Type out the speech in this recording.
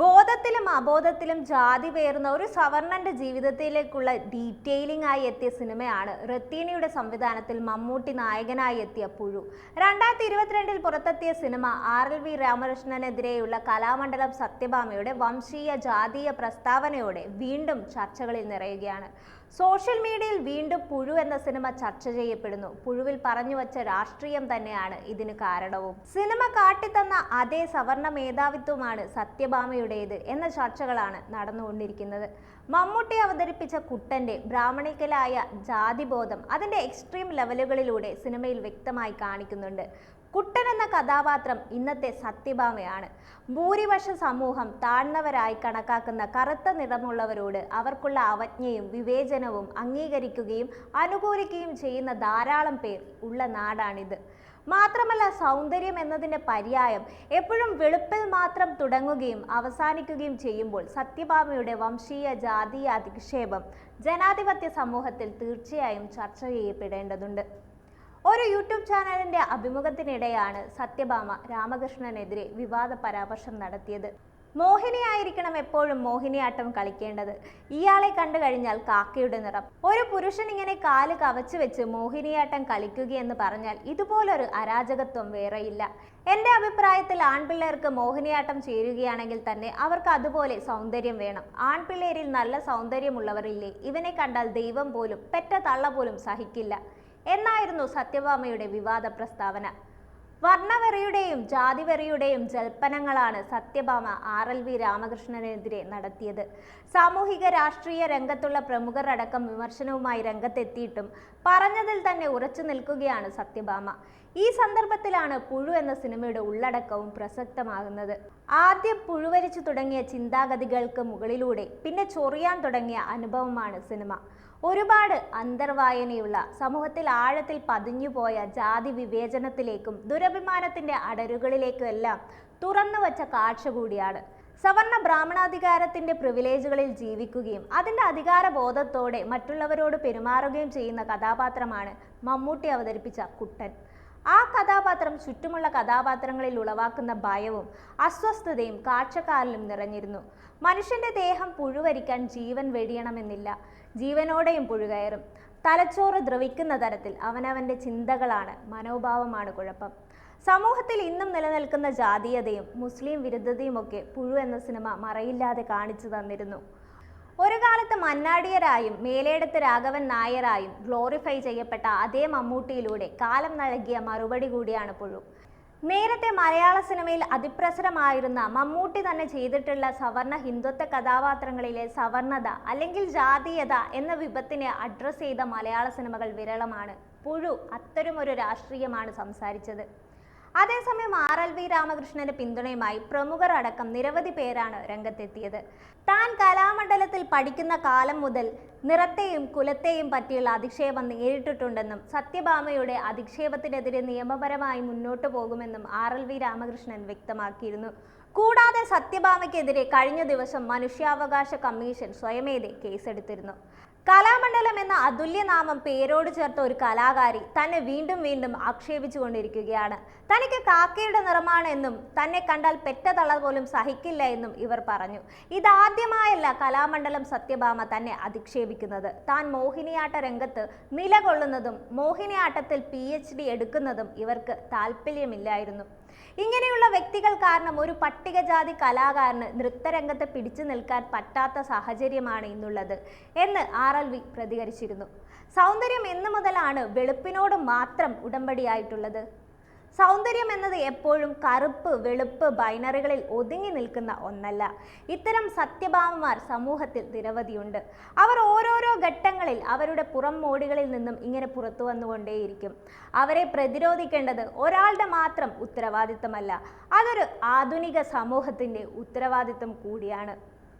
ബോധത്തിലും അബോധത്തിലും ജാതി പേറുന്ന ഒരു സവർണന്റെ ജീവിതത്തിലേക്കുള്ള ഡീറ്റെയിലിംഗ് ആയി എത്തിയ സിനിമയാണ് റത്തീനിയുടെ സംവിധാനത്തിൽ മമ്മൂട്ടി നായകനായി എത്തിയ പുഴു. രണ്ടായിരത്തി ഇരുപത്തിരണ്ടിൽ പുറത്തെത്തിയ സിനിമ ആർ എൽ വി രാമകൃഷ്ണനെതിരെയുള്ള കലാമണ്ഡലം സത്യഭാമയുടെ വംശീയ ജാതീയ പ്രസ്താവനയോടെ വീണ്ടും ചർച്ചകളിൽ നിറയുകയാണ്. സോഷ്യൽ മീഡിയയിൽ വീണ്ടും പുഴു എന്ന സിനിമ ചർച്ച ചെയ്യപ്പെടുന്നു. പുഴുവിൽ പറഞ്ഞു വച്ച രാഷ്ട്രീയം തന്നെയാണ് ഇതിന് കാരണവും. സിനിമ കാട്ടിത്തന്ന അതേ സവർണ മേധാവിത്വമാണ് സത്യഭാമയുടേത് എന്ന ചർച്ചകളാണ് നടന്നുകൊണ്ടിരിക്കുന്നത്. മമ്മൂട്ടി അവതരിപ്പിച്ച കുട്ടന്റെ ബ്രാഹ്മണിക്കലായ ജാതിബോധം അതിന്റെ എക്സ്ട്രീം ലെവലുകളിലൂടെ സിനിമയിൽ വ്യക്തമായി കാണിക്കുന്നുണ്ട്. കുട്ടൻ എന്ന കഥാപാത്രം ഇന്നത്തെ സത്യഭാമയാണ്. ഭൂരിപക്ഷ സമൂഹം താഴ്ന്നവരായി കണക്കാക്കുന്ന കറുത്ത നിറമുള്ളവരോട് അവർക്കുള്ള അവജ്ഞയും വിവേചനവും അംഗീകരിക്കുകയും അനുകൂലിക്കുകയും ചെയ്യുന്ന ധാരാളം പേർ ഉള്ള നാടാണിത്. മാത്രമല്ല സൗന്ദര്യം എന്നതിന്റെ പര്യായം എപ്പോഴും വെളുപ്പിൽ മാത്രം തുടങ്ങുകയും അവസാനിക്കുകയും ചെയ്യുമ്പോൾ സത്യഭാമയുടെ വംശീയ ജാതീയ അധിക്ഷേപം ജനാധിപത്യ സമൂഹത്തിൽ തീർച്ചയായും ചർച്ച ചെയ്യപ്പെടേണ്ടതുണ്ട്. ഒരു യൂട്യൂബ് ചാനലിന്റെ അഭിമുഖത്തിനിടെയാണ് സത്യഭാമ രാമകൃഷ്ണനെതിരെ വിവാദ പരാമർശം നടത്തിയത്. മോഹിനിയായിരിക്കണം എപ്പോഴും മോഹിനിയാട്ടം കളിക്കേണ്ടത്. ഇയാളെ കണ്ടു കഴിഞ്ഞാൽ കാക്കയുടെ നിറം. ഒരു പുരുഷൻ ഇങ്ങനെ കാൽ കവച്ചു വെച്ച് മോഹിനിയാട്ടം കളിക്കുകയെന്ന് പറഞ്ഞാൽ ഇതുപോലൊരു അരാജകത്വം വേറെയില്ല. എന്റെ അഭിപ്രായത്തിൽ ആൺപിള്ളേർക്ക് മോഹിനിയാട്ടം ചേരുകയാണെങ്കിൽ തന്നെ അവർക്ക് അതുപോലെ സൗന്ദര്യം വേണം. ആൺപിള്ളേരിൽ നല്ല സൗന്ദര്യമുള്ളവരില്ലേ? ഇവനെ കണ്ടാൽ ദൈവം പോലും പെറ്റ തള്ള പോലും സഹിക്കില്ല. എന്നായിരുന്നു സത്യഭാമയുടെ വിവാദ പ്രസ്താവന. വർണവെറിയുടെയും ജാതിവെറിയുടെയും ജൽപ്പനങ്ങളാണ് സത്യഭാമ ആർ എൽ വി രാമകൃഷ്ണനെതിരെ നടത്തിയത്. സാമൂഹിക രാഷ്ട്രീയ രംഗത്തുള്ള പ്രമുഖർ അടക്കം വിമർശനവുമായി രംഗത്തെത്തിയിട്ടും പറഞ്ഞതിൽ തന്നെ ഉറച്ചു നിൽക്കുകയാണ് സത്യഭാമ. ഈ സന്ദർഭത്തിലാണ് പുഴു എന്ന സിനിമയുടെ ഉള്ളടക്കവും പ്രസക്തമാകുന്നത്. ആദ്യം പുഴുവരിച്ചു തുടങ്ങിയ ചിന്താഗതികൾക്ക് മുകളിലൂടെ പിന്നെ ചൊറിയാൻ തുടങ്ങിയ അനുഭവമാണ് സിനിമ. ഒരുപാട് അന്തർവായനയുള്ള സമൂഹത്തിൽ ആഴത്തിൽ പതിഞ്ഞുപോയ ജാതി വിവേചനത്തിലേക്കും ദുരഭിമാനത്തിന്റെ അടരുകളിലേക്കും എല്ലാം തുറന്നു വച്ച കാഴ്ച കൂടിയാണ്. സവർണ ബ്രാഹ്മണാധികാരത്തിന്റെ പ്രിവിലേജുകളിൽ ജീവിക്കുകയും അതിന്റെ അധികാര ബോധത്തോടെ മറ്റുള്ളവരോട് പെരുമാറുകയും ചെയ്യുന്ന കഥാപാത്രമാണ് മമ്മൂട്ടി അവതരിപ്പിച്ച കുട്ടൻ. ആ കഥാപാത്രം ചുറ്റുമുള്ള കഥാപാത്രങ്ങളിൽ ഉളവാക്കുന്ന ഭയവും അസ്വസ്ഥതയും കാഴ്ചക്കാരിലും നിറഞ്ഞിരുന്നു. മനുഷ്യന്റെ ദേഹം പുഴുവരിക്കാൻ ജീവൻ വെടിയണമെന്നില്ല. ജീവനോടെയും പുഴുകയറും. തലച്ചോറ് ദ്രവിക്കുന്ന തരത്തിൽ അവനവന്റെ ചിന്തകളാണ്. മനോഭാവമാണ് കുഴപ്പം. സമൂഹത്തിൽ ഇന്നും നിലനിൽക്കുന്ന ജാതീയതയും മുസ്ലിം വിരുദ്ധതയുമൊക്കെ പുഴു എന്ന സിനിമ മറയില്ലാതെ കാണിച്ചു തന്നിരുന്നു. ഒരു കാലത്ത് മന്നാടിയരായും മേലേടത്ത് രാഘവൻ നായരായും ഗ്ലോറിഫൈ ചെയ്യപ്പെട്ട അതേ മമ്മൂട്ടിയിലൂടെ കാലം നൽകിയ മറുപടി കൂടിയാണ് പുഴു. നേരത്തെ മലയാള സിനിമയിൽ അതിപ്രസരമായിരുന്ന മമ്മൂട്ടി തന്നെ ചെയ്തിട്ടുള്ള സവർണ ഹിന്ദുത്വ കഥാപാത്രങ്ങളിലെ സവർണത അല്ലെങ്കിൽ ജാതീയത എന്ന വിപത്തിനെ അഡ്രസ്സ് ചെയ്ത മലയാള സിനിമകൾ വിരളമാണ്. പുഴു അത്തരമൊരു രാഷ്ട്രീയമാണ് സംസാരിച്ചത്. അതേസമയം ആർ എൽ വി രാമകൃഷ്ണന്റെ പിന്തുണയുമായി പ്രമുഖർ അടക്കം നിരവധി പേരാണ് രംഗത്തെത്തിയത്. താൻ കലാമണ്ഡലത്തിൽ പഠിക്കുന്ന കാലം മുതൽ നിറത്തെയും കുലത്തെയും പറ്റിയുള്ള അധിക്ഷേപം നേരിട്ടിട്ടുണ്ടെന്നും സത്യഭാമയുടെ അധിക്ഷേപത്തിനെതിരെ നിയമപരമായി മുന്നോട്ടു പോകുമെന്നും ആർ എൽ വി രാമകൃഷ്ണൻ വ്യക്തമാക്കിയിരുന്നു. കൂടാതെ സത്യഭാമയ്ക്കെതിരെ കഴിഞ്ഞ ദിവസം മനുഷ്യാവകാശ കമ്മീഷൻ സ്വയമേതെ കേസെടുത്തിരുന്നു. കലാമണ്ഡലം എന്ന അതുല്യനാമം പേരോട് ചേർത്ത ഒരു കലാകാരി തന്നെ വീണ്ടും വീണ്ടും ആക്ഷേപിച്ചു കൊണ്ടിരിക്കുകയാണ് തനിക്ക് കാക്കയുടെ നിറമാണ് എന്നും തന്നെ കണ്ടാൽ പെറ്റ തള പോലും സഹിക്കില്ല എന്നും ഇവർ പറഞ്ഞു. ഇതാദ്യമായല്ല കലാമണ്ഡലം സത്യഭാമ തന്നെ അധിക്ഷേപിക്കുന്നത്. താൻ മോഹിനിയാട്ട രംഗത്ത് നിലകൊള്ളുന്നതും മോഹിനിയാട്ടത്തിൽ പി എച്ച് ഡി എടുക്കുന്നതും ഇവർക്ക് താല്പര്യമില്ലായിരുന്നു ഇങ്ങനെയുള്ള വ്യക്തികൾ കാരണം ഒരു പട്ടികജാതി കലാകാരന് നൃത്തരംഗത്ത് പിടിച്ചു നിൽക്കാൻ പറ്റാത്ത സാഹചര്യമാണ് ഇന്നുള്ളത് എന്ന് ആർ എൽ വി പ്രതികരിച്ചിരുന്നു. സൗന്ദര്യം എന്നു മുതലാണ് വെളുപ്പിനോട് മാത്രം ഉടമ്പടിയായിട്ടുള്ളത്. സൗന്ദര്യം എന്നത് എപ്പോഴും കറുപ്പ് വെളുപ്പ് ബൈനറികളിൽ ഒതുങ്ങി നിൽക്കുന്ന ഒന്നല്ല. ഇത്തരം സത്യഭാമമാർ സമൂഹത്തിൽ നിരവധിയുണ്ട്. അവർ ഓരോരോ ഘട്ടങ്ങളിൽ അവരുടെ പുറം മോടികളിൽ നിന്നും ഇങ്ങനെ പുറത്തു വന്നുകൊണ്ടേയിരിക്കും. അവരെ പ്രതിരോധിക്കേണ്ടത് ഒരാളുടെ മാത്രം ഉത്തരവാദിത്തമല്ല അതൊരു ആധുനിക സമൂഹത്തിന്റെ ഉത്തരവാദിത്തം കൂടിയാണ്.